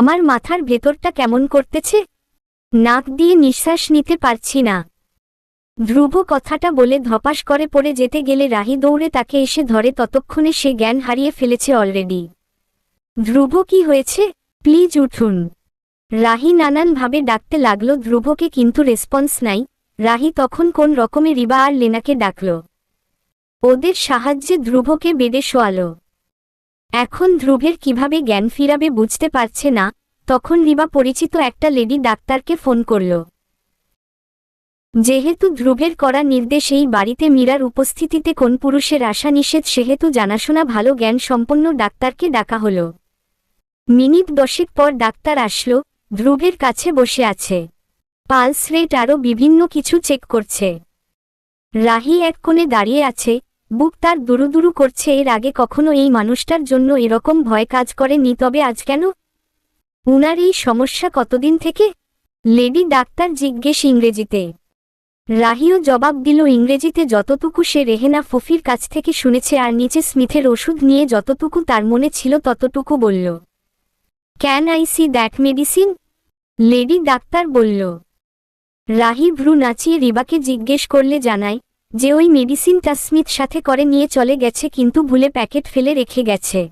আমার মাথার ভেতরটা কেমন করতেছে? নাক দিয়ে নিঃশ্বাস নিতে পারছি না। ধ্রুব কথাটা বলে ধপাস করে পড়ে যেতে গেলে রাহি দৌড়ে তাকে এসে ধরে, ততক্ষণে সে জ্ঞান হারিয়ে ফেলেছে অলরেডি ধ্রুব কি হয়েছে? প্লিজ উঠুন। রাহি নানানভাবে ডাকতে লাগল, ধ্রুবকে কিন্তু রেসপন্স নাই। রাহি তখন কোন রকমে রিবা আর লেনাকে ডাকল। ওদের সাহায্যে ধ্রুবকে বেডে শোয়াল। এখন ধ্রুবের কীভাবে জ্ঞান ফিরাবে বুঝতে পারছে না, তখন রিবা পরিচিত একটা লেডি ডাক্তারকে ফোন করল। যেহেতু ধ্রুবের করা নির্দেশ এই বাড়িতে মীরার উপস্থিতিতে কোন পুরুষের আশা নিষেধ, সেহেতু জানাশোনা ভালো জ্ঞান সম্পন্ন ডাক্তারকে ডাকা হল। মিনিট দশেক পর ডাক্তার আসলো, ধ্রুবের কাছে বসে আছে। পালস রেট আরও বিভিন্ন কিছু চেক করছে। রাহি এক কোণে দাঁড়িয়ে আছে বুক তার দুরুদুরু করছে এর আগে কখনো এই মানুষটার জন্য এরকম ভয় কাজ করেনি, তবে আজ কেন? উনার এই সমস্যা কতদিন থেকে? লেডি ডাক্তার জিজ্ঞেস ইংরেজিতে। রাহিও জবাব দিল ইংরেজিতে যতটুকু সে রেহেনা ফফির কাছ থেকে শুনেছে আর নিচে স্মিথের ওষুধ নিয়ে যতটুকু তার মনে ছিল ততটুকু বলল। Can I see that medicine lady doctor বলল। রাহি ভ্রু নাচিয়ে রিবাকে জিজ্ঞেস করলে জানায় যে ওই মেডিসিনটা স্মিথ সাথে করে নিয়ে চলে গেছে কিন্তু ভুলে প্যাকেট ফেলে রেখে গেছে।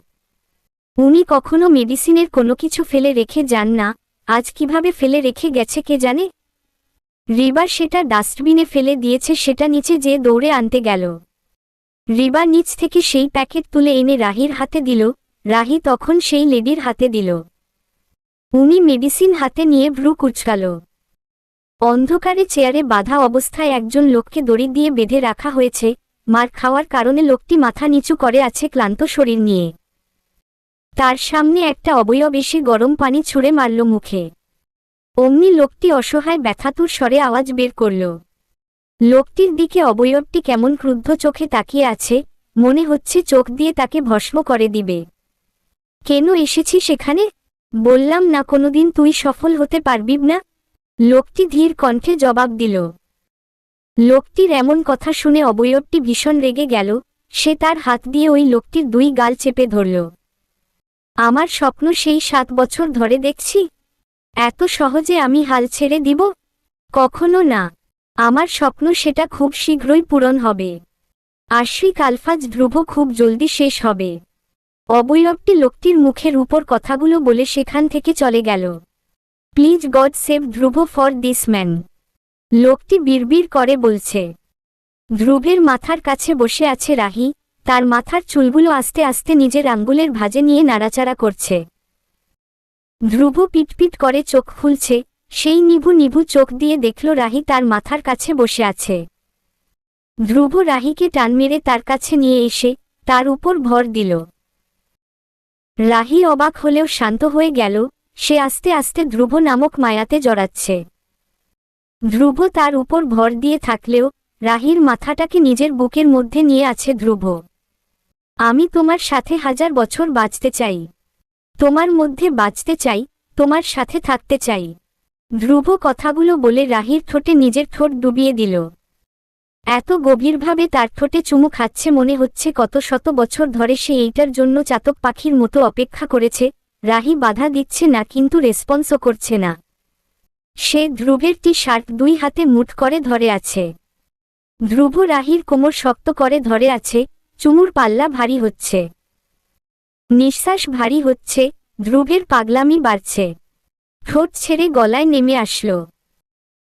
উনি কখনো মেডিসিনের কোনো কিছু ফেলে রেখে যান না, আজ কীভাবে ফেলে রেখে গেছে কে জানে? রিবা সেটা ডাস্টবিনে ফেলে দিয়েছে সেটা নিচে যে দৌড়ে আনতে গেল। রিবা নিচ থেকে সেই প্যাকেট তুলে এনে রাহির হাতে দিল, রাহি তখন সেই লেডির হাতে দিল। উনি মেডিসিন হাতে নিয়ে ভ্রু কুচকাল। অন্ধকারে চেয়ারে বাধা অবস্থায় একজন লোককে দড়ি দিয়ে বেঁধে রাখা হয়েছে, মার খাওয়ার কারণে লোকটি মাথা নিচু করে আছে ক্লান্ত শরীর নিয়ে। তার সামনে একটা অবয়ব এসে গরম পানি ছুঁড়ে মারল মুখে। অমনি লোকটি অসহায় ব্যথাতুর স্বরে আওয়াজ বের করল। লোকটির দিকে অবয়বটি কেমন ক্রুদ্ধ চোখে তাকিয়ে আছে, মনে হচ্ছে চোখ দিয়ে তাকে ভস্ম করে দিবে। কেন এসেছি সেখানে বললাম না কোনোদিন তুই সফল হতে পারবি না? লোকটি ধীর কণ্ঠে জবাব দিল। লোকটির এমন কথা শুনে অবয়বটি ভীষণ রেগে গেল, সে তার হাত দিয়ে ওই লোকটির দুই গাল চেপে ধরল। আমার স্বপ্ন সেই সাত বছর ধরে দেখছি। এত সহজে আমি হাল ছেড়ে দিব? কখনো না। আমার স্বপ্ন সেটা খুব শীঘ্রই পূরণ হবে। আশ্বিক আলফাজ ধ্রুব খুব জলদি শেষ হবে। অবয়বটি লোকটির মুখের উপর কথাগুলো বলে সেখান থেকে চলে গেল। Please God save Dhruv for this man. লোকটি বিড়বিড় করে বলছে, ধ্রুবের মাথার কাছে বসে আছে রাহি, তার মাথার চুলগুলো আস্তে আস্তে নিজের আঙ্গুলের ভাজে নিয়ে নাড়াচাড়া করছে। ধ্রুব পিটপিট করে চোখ খুলছে, সেই নিভু নিভু চোখ দিয়ে দেখল রাহি তার মাথার কাছে বসে আছে। ধ্রুব রাহিকে টান মেরে তার কাছে নিয়ে এসে তার উপর ভর দিল। রাহি অবাক হলেও শান্ত হয়ে গেল সে আস্তে আস্তে ধ্রুব নামক মায়াতে জড়াচ্ছে। ধ্রুব তার উপর ভর দিয়ে থাকলেও রাহির মাথাটাকে নিজের বুকের মধ্যে নিয়ে আছে ধ্রুব। আমি তোমার সাথে হাজার বছর বাঁচতে চাই। তোমার মধ্যে বাঁচতে চাই, তোমার সাথে থাকতে চাই। ধ্রুব কথাগুলো বলে রাহির ঠোঁটে নিজের ঠোঁট ডুবিয়ে দিল। এত গভীরভাবে তার ঠোঁটে চুমু খাচ্ছে মনে হচ্ছে কত শত বছর ধরে সে এইটার জন্য চাতক পাখির মতো অপেক্ষা করেছে রাহি বাধা দিচ্ছে না কিন্তু রেসপন্সও করছে না। সে ধ্রুবের টি শার্ট দুই হাতে মুঠ করে ধরে আছে। ধ্রুব রাহির কোমর শক্ত করে ধরে আছে, চুমুর পাল্লা ভারী হচ্ছে। নিঃশ্বাস ভারী হচ্ছে, ধ্রুবের পাগলামি বাড়ছে। ঠোঁট ছেড়ে গলায় নেমে আসল।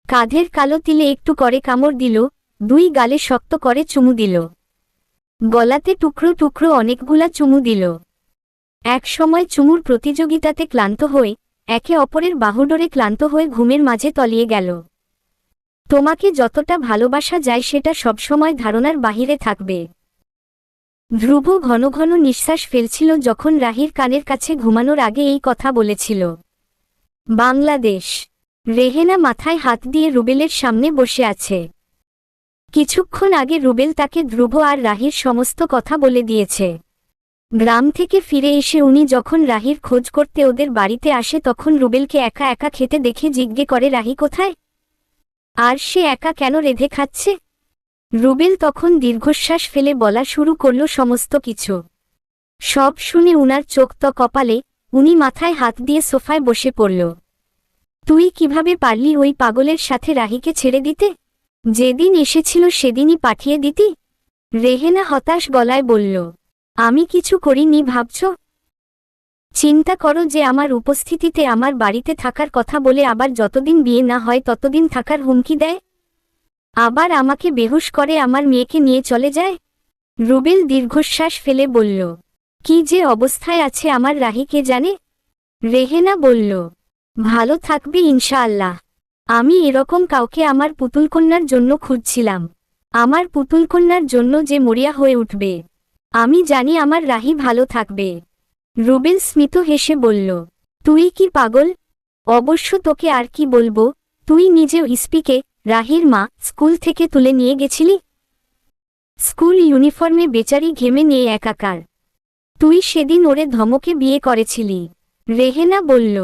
কাঁধের কালো তিলে একটু করে কামড় দিল, দুই গালে শক্ত করে চুমু দিল। গলাতে টুকরো টুকরো অনেকগুলা চুমু দিল। এক সময় চুমুর প্রতিযোগিতাতে ক্লান্ত হয়ে, একে অপরের বাহুডোরে ক্লান্ত হয়ে ঘুমের মাঝে তলিয়ে গেল। তোমাকে যতটা ভালোবাসা যায় সেটা সবসময় ধারণার বাহিরে থাকবে। ধ্রুব ঘন ঘন নিঃশ্বাস ফেলছিল যখন রাহির কানের কাছে ঘুমানোর আগে এই কথা বলেছিল। বাংলাদেশ। রেহেনা মাথায় হাত দিয়ে রুবেলের সামনে বসে আছে। কিছুক্ষণ আগে রুবেল তাকে ধ্রুব আর রাহির সমস্ত কথা বলে দিয়েছে। গ্রাম থেকে ফিরে এসে উনি যখন রাহির খোঁজ করতে ওদের বাড়িতে আসে তখন রুবেলকে একা একা খেতে দেখে জিজ্ঞে করে, রাহি কোথায়? আর সে একা কেন রেধে খাচ্ছে? রুবেল তখন দীর্ঘশ্বাস ফেলে বলা শুরু করল সমস্ত কিছু। সব শুনে উনার চোখ তো কপালে, উনি মাথায় হাত দিয়ে সোফায় বসে পড়ল। তুই কীভাবে পারলি ওই পাগলের সাথে রাহিকে ছেড়ে দিতে? যেদিন এসেছিল সেদিনই পাঠিয়ে দিতি? রেহেনা হতাশ গলায় বলল আমি কিছু করিনি, ভাবছ? চিন্তা করো যে আমার উপস্থিতিতে আমার বাড়িতে থাকার কথা বলে আবার যতদিন বিয়ে না হয় ততদিন থাকার হুমকি দেয়? আবার আমাকে বেহুশ করে আমার মেয়েকে নিয়ে চলে যায়? রুবেল দীর্ঘশ্বাস ফেলে বলল, কি যে অবস্থায় আছে আমার রাহি, কে জানে? রেহেনা বলল, ভালো থাকবে ইনশাআল্লাহ। আমি এরকম কাউকে আমার পুতুলকন্যার জন্য খুঁজছিলাম। আমার পুতুলকন্যার জন্য যে মরিয়া হয়ে উঠবে। আমি জানি আমার রাহি ভালো থাকবে। রুবেল স্মিত হেসে বলল, তুই কি পাগল? অবশ্য তোকে আর কি বলব? তুই নিজেও ইস্পিকে রাহির মা স্কুল থেকে তুলে নিয়ে গেছিলি? স্কুল ইউনিফর্মে বেচারি ঘেমে নিয়ে একাকার। তুই সেদিন ওরে ধমকে বিয়ে করেছিলি। রেহেনা বলল,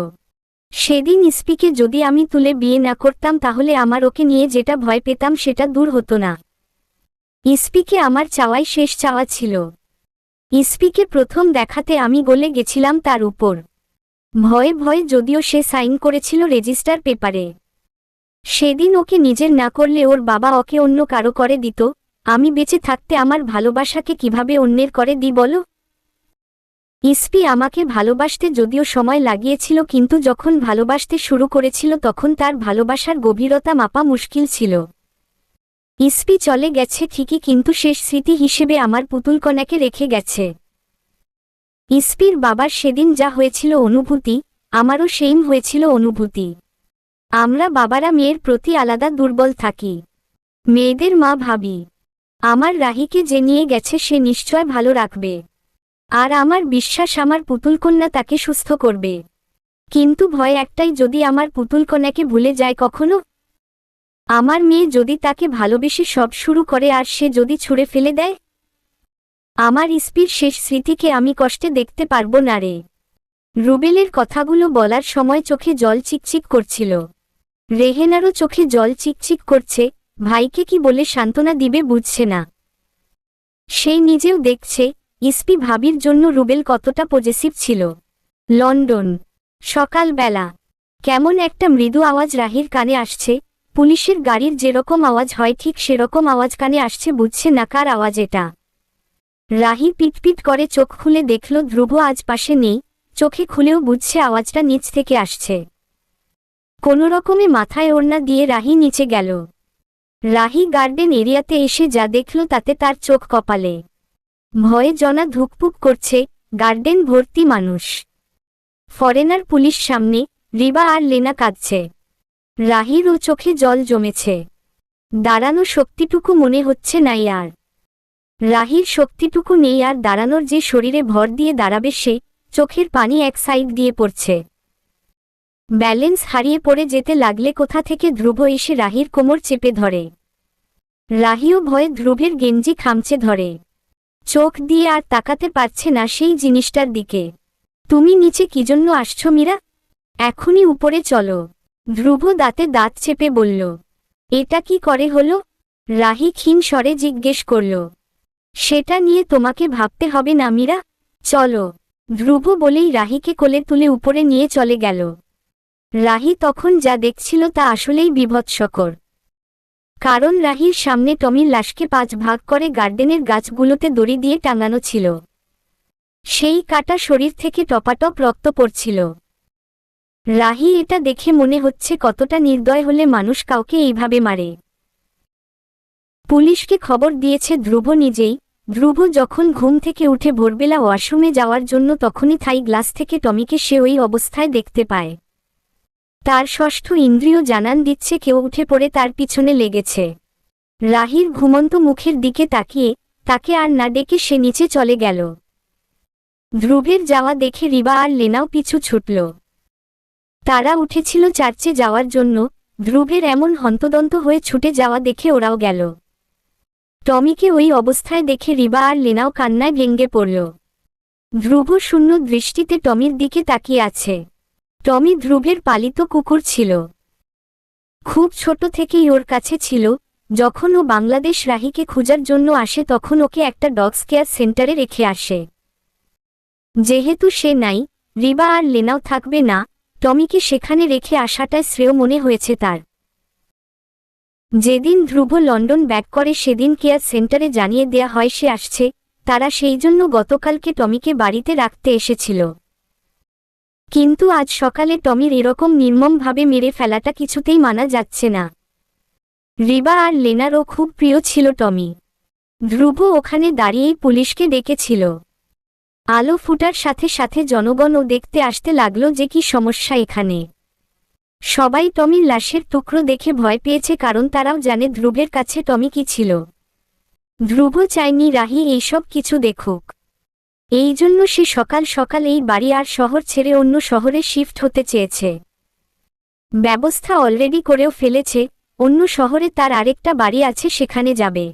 সেদিন ইস্পিকে যদি আমি তুলে বিয়ে না করতাম তাহলে আমার ওকে নিয়ে যেটা ভয় পেতাম সেটা দূর হতো না। ইস্পিকে আমার চাওয়াই শেষ চাওয়া ছিল। ইস্পিকে প্রথম দেখাতে আমি গলে গেছিলাম তার উপর। ভয়ে ভয়ে যদিও সে সাইন করেছিল রেজিস্টার পেপারে। সেদিন ওকে নিজের না করলে ওর বাবা ওকে অন্য কারও করে দিত, আমি বেঁচে থাকতে আমার ভালোবাসাকে কীভাবে অন্যের করে দি বলো? ইসপি আমাকে ভালোবাসতে যদিও সময় লাগিয়েছিল কিন্তু যখন ভালোবাসতে শুরু করেছিল তখন তার ভালোবাসার গভীরতা মাপা মুশকিল ছিল। ইসপি চলে গেছে ঠিকই কিন্তু শেষ স্মৃতি হিসেবে আমার পুতুলকণাকে রেখে গেছে। ইসপির বাবার সেদিন যা হয়েছিল অনুভূতি, আমারও সেইম হয়েছিল অনুভূতি। আমরা বাবারা মেয়ের প্রতি আলাদা দুর্বল থাকি। মেয়েদের মা ভাবি, আমার রাহিকে যে নিয়ে গেছে সে নিশ্চয় ভালো রাখবে। আর আমার বিশ্বাস আমার পুতুলকন্যা তাকে সুস্থ করবে। কিন্তু ভয় একটাই, যদি আমার পুতুলকন্যাকে ভুলে যায় কখনো আমার মেয়ে যদি তাকে ভালোবেসে সব শুরু করে আর সে যদি ছুঁড়ে ফেলে দেয়? আমার ইস্পির শেষ স্মৃতিকে আমি কষ্টে দেখতে পারব না রে। রুবেলের কথাগুলো বলার সময় চোখে জল চিকচিক করছিল। রেহেনারও চোখে জল চিকচিক করছে, ভাইকে কি বলে সান্ত্বনা দিবে বুঝছে না। সেই নিজেও দেখছে ইস্পি ভাবির জন্য রুবেল কতটা পজেসিভ ছিল। লন্ডন, সকালবেলা, কেমন একটা মৃদু আওয়াজ রাহির কানে আসছে পুলিশের গাড়ির যেরকম আওয়াজ হয় ঠিক সেরকম আওয়াজ কানে আসছে বুঝছে না কার আওয়াজ এটা। রাহি পিটপিট করে চোখ খুলে দেখল ধ্রুব আজ পাশে নেই, চোখে খুলেও বুঝছে আওয়াজটা নিচ থেকে আসছে। কোনো রকমে মাথায় ওড়না দিয়ে রাহি নিচে গেল। রাহি গার্ডেন এরিয়াতে এসে যা দেখল তাতে তার চোখ কপালে। ভয়ে জনা ধুকপুক করছে, গার্ডেন ভর্তি মানুষ। ফরেনার পুলিশ সামনে, রিবা আর লেনা কাঁদছে। রাহির ও চোখে জল জমেছে। দাঁড়ানো শক্তিটুকু মনে হচ্ছে নাই আর। রাহির শক্তিটুকু নেই আর দাঁড়ানোর যে শরীরে ভর দিয়ে দাঁড়াবে সে, চোখের পানি এক সাইড দিয়ে পড়ছে। ব্যালেন্স হারিয়ে পড়ে যেতে লাগলে কোথা থেকে ধ্রুব এসে রাহির কোমর চেপে ধরে। রাহিও ভয়ে ধ্রুবের গেঞ্জি খামচে ধরে। চোখ দিয়ে আর তাকাতে পারছে না সেই জিনিসটার দিকে। তুমি নিচে কি জন্য আসছ মীরা? এখনই উপরে চলো। ধ্রুব দাঁতে দাঁত চেপে বলল, এটা কি করে হলো? রাহি ক্ষীণ স্বরে জিজ্ঞেস করল, সেটা নিয়ে তোমাকে ভাবতে হবে না, মীরা। চলো। ধ্রুব বলেই রাহিকে কোলে তুলে উপরে নিয়ে চলে গেল। রাহি তখন যা দেখছিল তা আসলেই বিভৎসকর। কারণ রাহির সামনে টমির লাশকে পাঁচ ভাগ করে গার্ডেনের গাছগুলোতে দড়ি দিয়ে টাঙানো ছিল। সেই কাটা শরীর থেকে টপাটপ রক্ত পড়ছিল। রাহি এটা দেখে মনে হচ্ছে কতটা নির্দয় হলে মানুষ কাউকে এইভাবে মারে। পুলিশকে খবর দিয়েছে ধ্রুব নিজেই। ধ্রুব যখন ঘুম থেকে উঠে ভোরবেলা ওয়াশরুমে যাওয়ার জন্য তখনই থাই গ্লাস থেকে টমিকে সে ওই অবস্থায় দেখতে পায়। তার ষষ্ঠ ইন্দ্রিয় জানান দিচ্ছে কেউ উঠে পড়ে তার পিছনে লেগেছে। রাহির ঘুমন্ত মুখের দিকে তাকিয়ে তাকে আর না ডেকে সে নিচে চলে গেল। ধ্রুবের যাওয়া দেখে রিবা আর লেনাও পিছু ছুটল। তারা উঠেছিল চার্চে যাওয়ার জন্য, ধ্রুবের এমন হন্তদন্ত হয়ে ছুটে যাওয়া দেখে ওরাও গেল। টমিকে ওই অবস্থায় দেখে রিবা আর লেনাও কান্নায় ভেঙ্গে পড়ল। ধ্রুব শূন্য দৃষ্টিতে টমির দিকে তাকিয়ে আছে। টমি ধ্রুবের পালিত কুকুর ছিল। খুব ছোট থেকেই ওর কাছে ছিল, যখন ও বাংলাদেশ রাহিকে খোঁজার জন্য আসে তখন ওকে একটা ডগস কেয়ার সেন্টারে রেখে আসে। যেহেতু সে নাই, রিবা আর লেনাও থাকবে না টমিকে সেখানে রেখে আসাটায় শ্রেয় মনে হয়েছে তার। যেদিন ধ্রুব লন্ডন ব্যাক করে সেদিন কেয়ার সেন্টারে জানিয়ে দেয়া হয় সে আসছে, তারা সেই জন্য গতকালকে টমিকে বাড়িতে রাখতে এসেছিল। কিন্তু আজ সকালে টমির এরকম নির্মমভাবে মেরে ফেলাটা কিছুতেই মানা যাচ্ছে না। রিবা আর লেনারও খুব প্রিয় ছিল টমি। ধ্রুব ওখানে দাঁড়িয়েই পুলিশকে ডেকেছিল। আলো ফুটার সাথে সাথে জনগণও দেখতে আসতে লাগল যে কি সমস্যা এখানে। সবাই টমির লাশের টুকরো দেখে ভয় পেয়েছে কারণ তারাও জানে ধ্রুবের কাছে টমি কি ছিল। ধ্রুব চায়নি, রাহি এইসব কিছু দেখুক। এই জন্য সে সকাল সকাল এই বাড়ি আর শহর ছেড়ে অন্য শহরে শিফট হতে চেয়েছে। ব্যবস্থা অলরেডি করেও ফেলেছে, অন্য শহরে তার আরেকটা বাড়ি আছে সেখানে যাবে।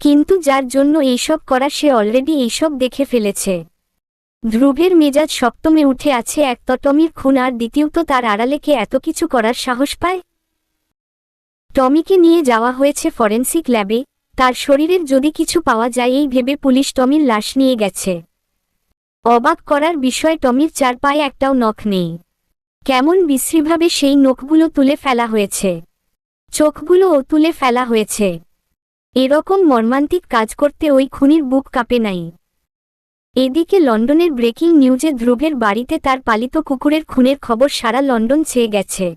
কিন্তু যার জন্য এইসব করা সে অলরেডি এইসব দেখে ফেলেছে। ধ্রুবের মেজাজ সপ্তমে উঠে আছে এক তো টমির খুন আর দ্বিতীয়ত তার আড়ালে কে এত কিছু করার সাহস পায়? টমিকে নিয়ে যাওয়া হয়েছে ফরেন্সিক ল্যাবে, তার শরীরের যদি কিছু পাওয়া যায় এই ভেবে পুলিশ টমির লাশ নিয়ে গেছে। অবাক করার বিষয় টমির চার পায়ে একটাও নখ নেই। কেমন বিশ্রীভাবে সেই নখগুলো তুলে ফেলা হয়েছে। চোখগুলোও তুলে ফেলা হয়েছে। এরকম মর্মান্তিক কাজ করতে ওই খুনির বুক কাঁপে নাই। এদিকে লন্ডনের ব্রেকিং নিউজে ধ্রুবের বাড়িতে তার পালিত কুকুরের খুনের খবর সারা লন্ডন ছেয়ে গেছে।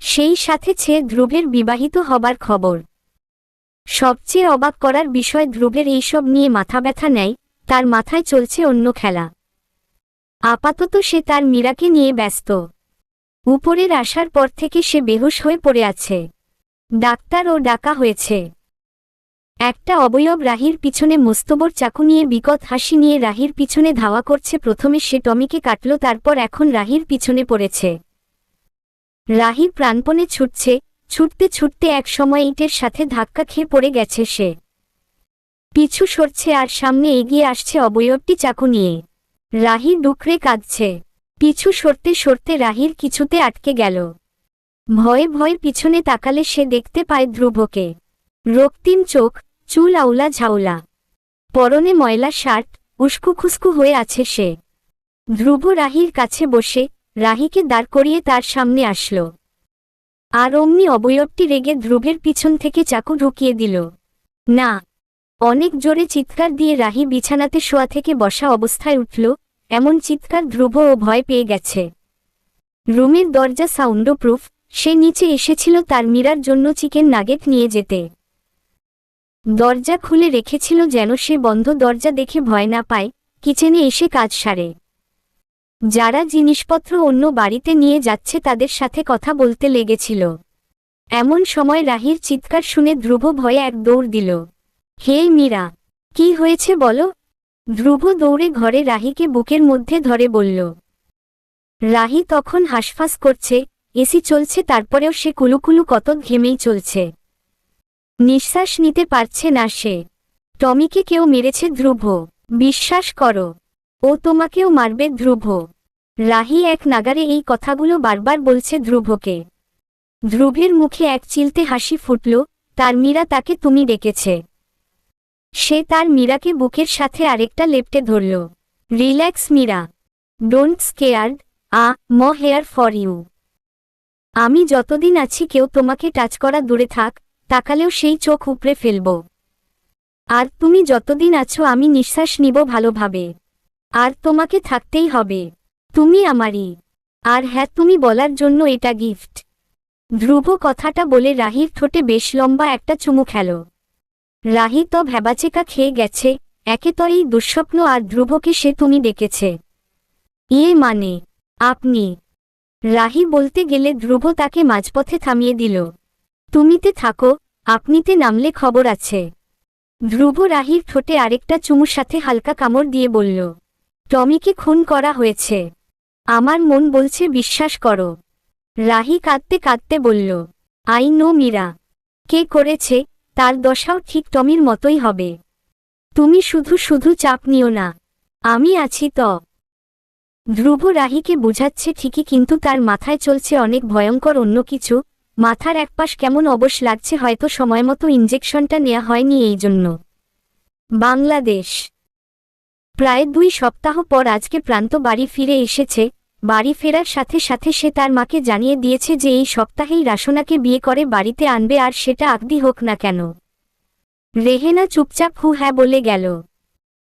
সেই সাথে ছেয়ে ধ্রুবের বিবাহিত হবার খবর। সবচেয়ে অবাক করার বিষয় ধ্রুবের এইসব নিয়ে মাথা ব্যথা নেয়, তার মাথায় চলছে অন্য খেলা। আপাতত সে তার মীরাকে নিয়ে ব্যস্ত। উপরের আসার পর থেকে সে বেহুশ হয়ে পড়ে আছে। ডাক্তার ও ডাকা হয়েছে। একটা অবয়ব রাহির পিছনে মোস্তবর চাকু নিয়ে বিকট হাসি নিয়ে রাহির পিছনে ধাওয়া করছে, প্রথমে সে টমিকে কাটল, তারপর এখন রাহির পিছনে পড়েছে। রাহি প্রাণপণে ছুটছে, ছুটতে ছুটতে এক সময় ইটের সাথে ধাক্কা খেয়ে পড়ে গেছে সে। পিছু সরছে আর সামনে এগিয়ে আসছে অবয়বটি চাকু নিয়ে। রাহি ডুকরে কাঁদছে। পিছু সরতে সরতে রাহির কিছুতে আটকে গেল। ভয়ে ভয়ে পিছনে তাকালে সে দেখতে পায় ধ্রুবকে। রক্তিম চোখ, চুল আউলা ঝাউলা। পরনে ময়লা শার্ট, উস্কু খুস্কু হয়ে আছে সে। ধ্রুব রাহির কাছে বসে, রাহিকে দাঁড় করিয়ে তার সামনে আসল। আর অমনি অবয়বটি রেগে ধ্রুবের পিছন থেকে চাকু ঢুকিয়ে দিল। না। অনেক জোরে চিৎকার দিয়ে রাহি বিছানাতে শোয়া থেকে বসা অবস্থায় উঠল, এমন চিৎকার ধ্রুব ও ভয় পেয়ে গেছে। রুমের দরজা সাউন্ড প্রুফ সে নিচে এসেছিল তার মীরার জন্য চিকেন নাগেট নিয়ে যেতে। দরজা খুলে রেখেছিল যেন সে বন্ধ দরজা দেখে ভয় না পায়, কিচেনে এসে কাজ সারে। যারা জিনিসপত্র অন্য বাড়িতে নিয়ে যাচ্ছে তাদের সাথে কথা বলতে লেগেছিল। এমন সময় রাহির চিৎকার শুনে ধ্রুব ভয়ে এক দৌড় দিল। হে মীরা, কি হয়েছে বলো? ধ্রুব দৌড়ে ঘরে রাহিকে বুকের মধ্যে ধরে বলল। রাহি তখন হাসফাস করছে, এসি চলছে, তারপরেও সে কুলুকুলু কত ঘেমেই চলছে। নিঃশ্বাস নিতে পারছে না সে। টমিকে কেউ মেরেছে ধ্রুব। বিশ্বাস করো, ও তোমাকেও মারবে ধ্রুব। রাহি এক নাগারে এই কথাগুলো বারবার বলছে ধ্রুবকে। ধ্রুবের মুখে এক চিলতে হাসি ফুটল, তার মীরা তাকে তুমি ডেকেছে। সে তার মীরাকে বুকের সাথে আরেকটা লেপটে ধরল। Relax Meera. Don't scared I'm here for you. আমি যতদিন আছি কেউ তোমাকে টাচ করা দূরে থাক তাকালেও সেই চোখ উপড়ে ফেলব। আর তুমি যতদিন আছো আমি নিঃশ্বাস নিব ভালোভাবে। আর তোমাকে থাকতেই হবে। তুমি আমারই। আর হ্যাঁ তুমি বলার জন্য এটা গিফট। ধ্রুব কথাটা বলে রাহির ঠোঁটে বেশ লম্বা একটা চুমু খেল। রাহি তো ভ্যাবাচেকা খেয়ে গেছে, একে তো এই দুঃস্বপ্ন আর ধ্রুবকে সে তুমি ডেকেছে। ইয়ে মানে আপনি। রাহি বলতে গেলে ধ্রুব তাকে মাঝপথে থামিয়ে দিল। তুমিতে থাকো আপনিতে নামলে খবর আছে। ধ্রুব রাহির ঠোঁটে আরেকটা চুমুর সাথে হালকা কামড় দিয়ে বলল, টমিকে খুন করা হয়েছে। আমার মন বলছে বিশ্বাস করো। রাহি কাঁদতে কাঁদতে বলল, আই নো মীরা, কে করেছে, তার দশাও ঠিক টমির মতোই হবে। তুমি শুধু শুধু চাপ নিও না, আমি আছি ত। ধ্রুব রাহিকে বুঝাচ্ছে ঠিকই কিন্তু তার মাথায় চলছে অনেক ভয়ঙ্কর অন্য কিছু মাথার একপাশ কেমন অবশ লাগছে হয়তো সময়মতো ইঞ্জেকশনটা নেওয়া হয়নি এই জন্য। বাংলাদেশ। প্রায় দুই সপ্তাহ পর আজকে প্রান্ত বাড়ি ফিরে এসেছে, বাড়ি ফেরার সাথে সাথে সে তার মাকে জানিয়ে দিয়েছে যে এই সপ্তাহেই রাসনাকে বিয়ে করে বাড়িতে আনবে আর সেটা আগদি হোক না কেন। রেহেনা চুপচাপ হু হ্যাঁ বলে গেল।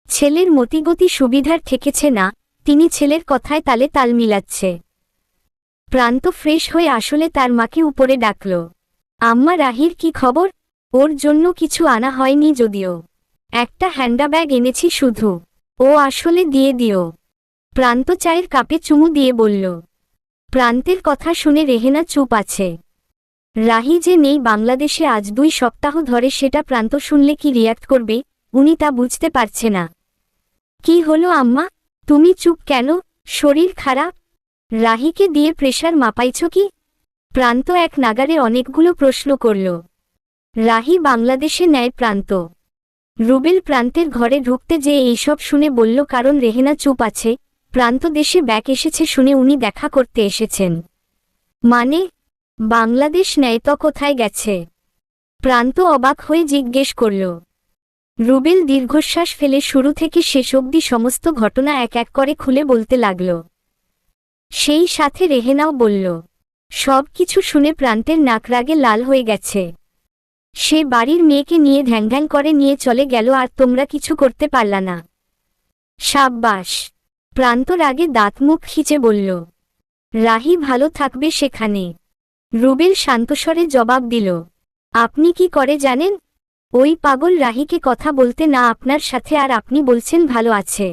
ছেলের মতিগতি সুবিধার ঠেকেছে না, তিনি ছেলের কথায় তালে তাল মিলাচ্ছে। প্রান্ত ফ্রেশ হয়ে আসলে তার মাকে উপরে ডাকল। আম্মা রাহির কি খবর? ওর জন্য কিছু আনা হয়নি যদিও। একটা হ্যান্ডাব্যাগ এনেছি শুধু। ও আসলে দিয়ে দিও প্রান্ত চায়ের কাপে চুমু দিয়ে বলল। প্রান্তের কথা শুনে রেহেনা চুপ আছে। রাহি যে নেই বাংলাদেশে আজ দুই সপ্তাহ ধরে সেটা প্রান্ত শুনলে কি রিয়াক্ট করবে? উনি তা বুঝতে পারছে না। কি হলো আম্মা? তুমি চুপ কেন? শরীর খারাপ? রাহিকে দিয়ে প্রেশার মাপাইছ কি? প্রান্ত এক নাগারে অনেকগুলো প্রশ্ন করল। রাহি বাংলাদেশে নেয় প্রান্ত। রুবেল প্রান্তের ঘরে ঢুকতে যে এইসব শুনে বলল, কারণ রেহেনা চুপ আছে, প্রান্ত দেশে ব্যাক এসেছে শুনে উনি দেখা করতে এসেছেন। মানে বাংলাদেশ নেয় তো কোথায় গেছে? প্রান্ত অবাক হয়ে জিজ্ঞেস করল। রুবেল দীর্ঘশ্বাস ফেলে শুরু থেকে শেষ অবধি সমস্ত ঘটনা এক এক করে খুলে বলতে লাগল। সেই সাথে রেহেনাও বলল, সব কিছু শুনে প্রান্তের নাকরাগে লাল হয়ে গেছে। সে বাড়ির মেয়েকে নিয়ে ধ্যাংধ্যাং করে নিয়ে চলে গেল আর তোমরা কিছু করতে পারলা না। সাব্বাস। প্রান্তর আগে দাঁত মুখ খিচে বলল, রাহি ভালো থাকবে সেখানে। রুবেল শান্তস্বরে জবাব দিল, আপনি কি করে জানেন? ওই পাগল রাহিকে কথা বলতে না আপনার সাথে আর আপনি বলছেন ভালো আছে।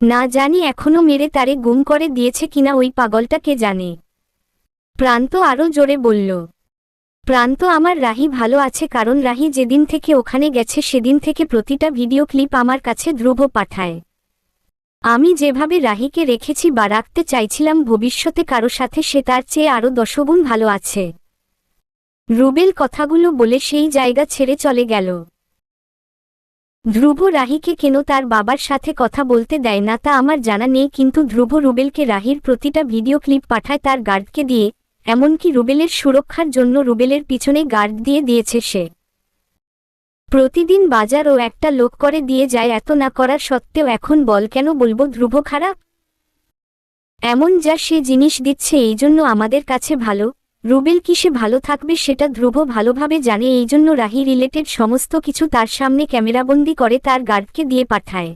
না জানি এখনও মেরে তারে গুম করে দিয়েছে কিনা ওই পাগলটা কে জানে। প্রান্ত আরও জোরে বলল, প্রান্ত, আমার রাহি ভালো আছে, কারণ রাহি যেদিন থেকে ওখানে গেছে সেদিন থেকে প্রতিটা ভিডিও ক্লিপ আমার কাছে ধ্রুব পাঠায়। আমি যেভাবে রাহিকে রেখেছি বা রাখতে চাইছিলাম, ভবিষ্যতে কারও সাথে সে তার চেয়ে আরও দশগুণ ভালো আছে। রুবেল কথাগুলো বলে সেই জায়গা ছেড়ে চলে গেল। ধ্রুব রাহিকে কেন তার বাবার সাথে কথা বলতে দেয় না তা আমার জানা নেই, কিন্তু ধ্রুব রুবেলকে রাহির প্রতিটা ভিডিও ক্লিপ পাঠায় তার গার্ডকে দিয়ে, এমনকি রুবেলের সুরক্ষার জন্য রুবেলের পিছনে গার্ড দিয়ে দিয়েছে সে। প্রতিদিন বাজার ও একটা লোক করে দিয়ে যায়, এত না করার সত্ত্বেও এখন বল কেন বলব ধ্রুব খারাপ? এমন যা সে জিনিস দিচ্ছে, এই জন্য আমাদের কাছে ভালো। রুবেল কি সে ভালো থাকবে সেটা ধ্রুব ভালোভাবে জানে, এই জন্য রাহি রিলেটেড সমস্ত কিছু তার সামনে ক্যামেরাবন্দি করে তার গার্ডকে দিয়ে পাঠায়।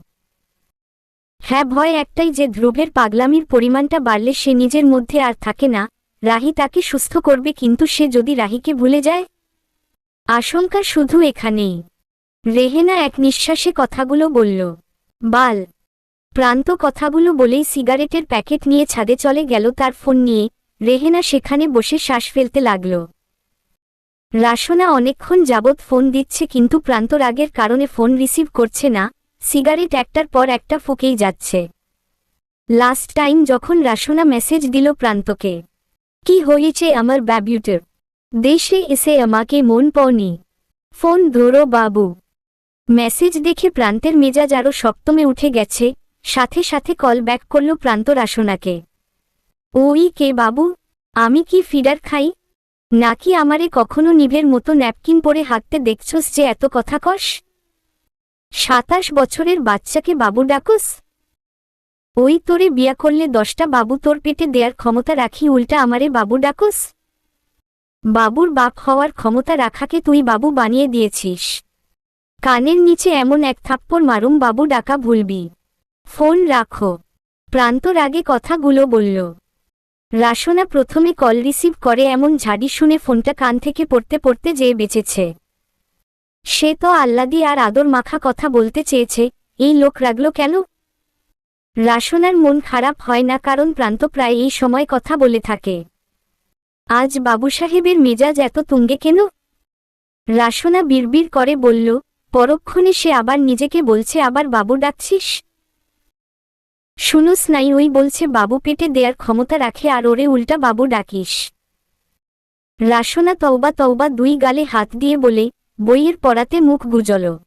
হ্যাঁ ভয় একটাই যে ধ্রুবের পাগলামির পরিমাণটা বাড়লে সে নিজের মধ্যে আর থাকে না, রাহি তাকে সুস্থ করবে কিন্তু সে যদি রাহিকে ভুলে যায়? আশঙ্কা শুধু এখানেই। রেহেনা এক নিঃশ্বাসে কথাগুলো বলল, বাল। প্রান্ত কথাগুলো বলেই সিগারেটের প্যাকেট নিয়ে ছাদে চলে গেল তার ফোন নিয়ে রেহেনা সেখানে বসে শ্বাস ফেলতে লাগল। রাসনা অনেকক্ষণ যাবৎ ফোন দিচ্ছে কিন্তু প্রান্তর আগের কারণে ফোন রিসিভ করছে না, সিগারেট একটার পর একটা ফুকেই যাচ্ছে। লাস্ট টাইম যখন রাসনা মেসেজ দিল প্রান্তকে, কি হয়েছে আমার ব্যাবিউটার? দেশে এসে আমাকে মন পাওনি ফোন ধরো বাবু। মেসেজ দেখে প্রান্তের মেজাজ আরও সপ্তমে উঠে গেছে, সাথে সাথে কল ব্যাক করল প্রান্ত রাসনাকে। ওই কে বাবু? আমি কি ফিডার খাই? নাকি আমারে কখনো নিভের মতো ন্যাপকিন পরে হাঁটতে দেখছস যে এত কথা কস? সাতাশ বছরের বাচ্চাকে বাবু ডাকস? ওই তোরে বিয়া করলে দশটা বাবু তোর পেটে দেয়ার ক্ষমতা রাখি, উল্টা আমারে বাবু ডাকস? বাবুর বাপ হওয়ার ক্ষমতা রাখাকে তুই বাবু বানিয়ে দিয়েছিস। কানের নিচে এমন এক থাপ্পড় মারুম বাবু ডাকা ভুলবি। ফোন রাখো। প্রান্তর আগে কথাগুলো বলল। রাসনা প্রথমে কল রিসিভ করে এমন ঝাড়ি শুনে ফোনটা কান থেকে পড়তে পড়তে যেয়ে বেঁচেছে। সে তো আল্লাদি আর আদর মাখা কথা বলতে চেয়েছে, এই লোক রাগল কেন? রাসনার মন খারাপ হয় না কারণ প্রান্ত প্রায় এই সময় কথা বলে থাকে। আজ বাবু সাহেবের মেজাজ এত তুঙ্গে কেন? রাসনা বিড়বিড় করে বলল, পরক্ষণে সে আবার নিজেকে বলছে, আবার বাবু ডাকছিস? শুনুস নাই ওই বলছে, বাবু পেটে দেয়ার ক্ষমতা রাখে আর ওরে উল্টা বাবু ডাকিস। রাসনা তওবা তওবা দুই গালে হাত দিয়ে বলে, বইয়ের পড়াতে মুখ গুজল।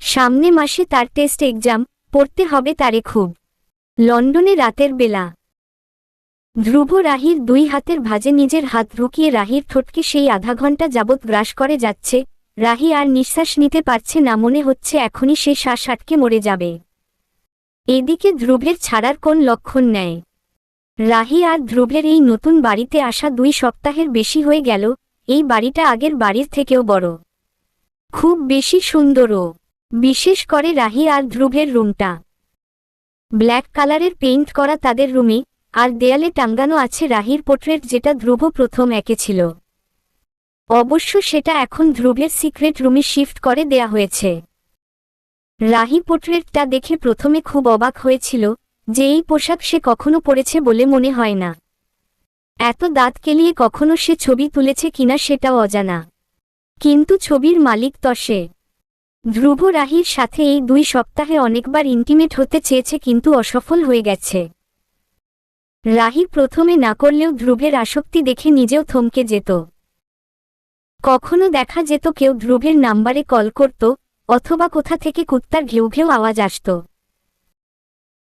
সামনে মাসে তার টেস্ট এক্সাম, পড়তে হবে তারে খুব। লন্ডনে রাতের বেলা। ধ্রুব রাহির দুই হাতের ভাজে নিজের হাত ঢুকিয়ে রাহির ঠোঁটকে সেই আধা ঘণ্টা যাবৎ গ্রাস করে যাচ্ছে। রাহি আর নিঃশ্বাস নিতে পারছে না, মনে হচ্ছে এখনই সে শ্বাস আটকে মরে যাবে। এদিকে ধ্রুবের ছাড়ার কোন লক্ষণ নেয় রাহি আর ধ্রুবের এই নতুন বাড়িতে আসা দুই সপ্তাহের বেশি হয়ে গেল, এই বাড়িটা আগের বাড়ির থেকেও বড়। খুব বেশি সুন্দরও। বিশেষ করে রাহি আর ধ্রুবের রুমটা। ব্ল্যাক কালারের পেইন্ট করা তাদের রুমে, আর দেয়ালে টাঙ্গানো আছে রাহির পোর্ট্রেট যেটা ধ্রুব প্রথম এঁকেছিল অবশ্য সেটা এখন ধ্রুবের সিক্রেট রুমে শিফট করে দেয়া হয়েছে। রাহি পোর্ট্রেটটা দেখে প্রথমে খুব অবাক হয়েছিল, যে এই পোশাক সে কখনো পরেছে বলে মনে হয় না। এত দাঁত কেলিয়ে কখনো সে ছবি তুলেছে কিনা সেটাও অজানা। কিন্তু ছবির মালিক তো সে। ধ্রুব রাহির সাথে এই দুই সপ্তাহে অনেকবার ইন্টিমেট হতে চেয়েছে কিন্তু অসফল হয়ে গেছে। রাহি প্রথমে না করলেও ধ্রুবের আসক্তি দেখে নিজেও থমকে যেত। কখনো দেখা যেত কেউ ধ্রুবের নাম্বারে কল করত অথবা কোথা থেকে কুত্তার ঘেউ ঘেউ আওয়াজ আসত।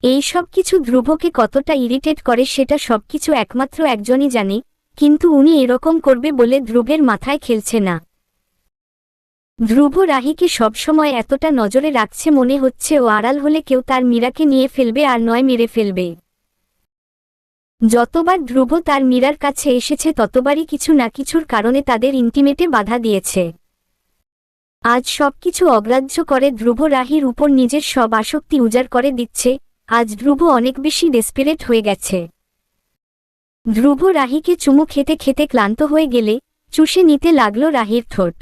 এই সব কিছু ধ্রুবকে কতটা ইরিটেট করে সেটা সবকিছু একমাত্র একজনই জানে, কিন্তু উনি এরকম করবে বলে ধ্রুবের মাথায় খেলছে না। ধ্রুব রাহিকে সবসময় এতটা নজরে রাখছে মনে হচ্ছে ও আড়াল হলে কেউ তার মীরাকে নিয়ে ফেলবে আর নয় মেরে ফেলবে। যতবার ধ্রুব তার মীরার কাছে এসেছে ততবারই কিছু না কিছুর কারণে তাদের ইন্টিমেটে বাধা দিয়েছে। আজ সবকিছু অগ্রাহ্য করে ধ্রুব রাহির উপর নিজের সব আসক্তি উজাড় করে দিচ্ছে, আজ ধ্রুব অনেক বেশি ডেসপিরেট হয়ে গেছে। ধ্রুব রাহিকে চুমু খেতে খেতে ক্লান্ত হয়ে গেলে, চুষে নিতে লাগল রাহির ঠোঁট।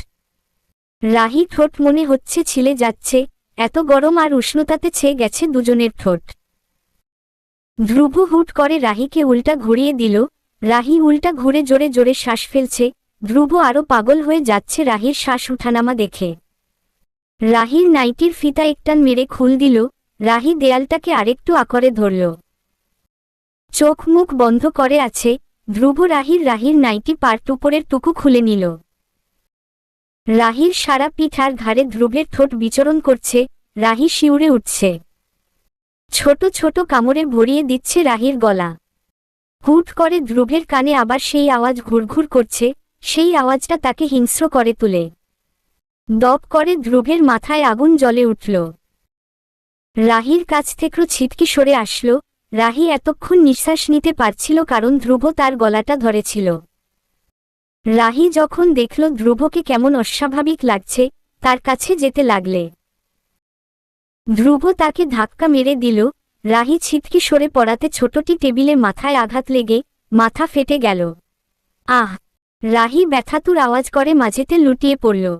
রাহি ঠোঁট মনে হচ্ছে ছিলে যাচ্ছে, এত গরম আর উষ্ণতাতে ছেয়ে গেছে দুজনের ঠোঁট। ধ্রুব হুট করে রাহিকে উল্টা ঘুরিয়ে দিল, রাহি উল্টা ঘুরে জোরে জোরে শ্বাস ফেলছে ধ্রুব আরও পাগল হয়ে যাচ্ছে রাহির শ্বাস উঠানামা দেখে। রাহির নাইটির ফিতা একটান মেরে খুল দিল, রাহি দেয়ালটাকে আরেকটু আকরে ধরল। চোখ মুখ বন্ধ করে আছে ধ্রুব রাহির রাহির নাইটি পার্ট উপরের টুকু খুলে নিল। রাহির সারা পিঠ আর ঘাড়ে ধ্রুবের ঠোঁট বিচরণ করছে, রাহি শিউরে উঠছে। ছোট ছোট কামড়ে ভরিয়ে দিচ্ছে রাহির গলা। হুট করে ধ্রুবের কানে আবার সেই আওয়াজ ঘুরঘুর করছে সেই আওয়াজটা তাকে হিংস্র করে তুলে। দপ করে ধ্রুবের মাথায় আগুন জ্বলে উঠল। রাহির কাছ থেকেও ছিটকি সরে আসল। রাহি এতক্ষণ নিঃশ্বাস নিতে পারছিল কারণ ধ্রুব তার গলাটা ধরেছিল। রাহি যখন দেখল ধ্রুবকে কেমন অস্বাভাবিক লাগছে, তার কাছে যেতে লাগলে। ধ্রুব তাকে ধাক্কা মেরে দিল। রাহি ছিটকি সরে পড়াতে ছোটটি টেবিলে মাথায় আঘাত লেগে মাথা ফেটে গেল। আহ রাহি ব্যথাতুর আওয়াজ করে মাঝেতে লুটিয়ে পড়ল।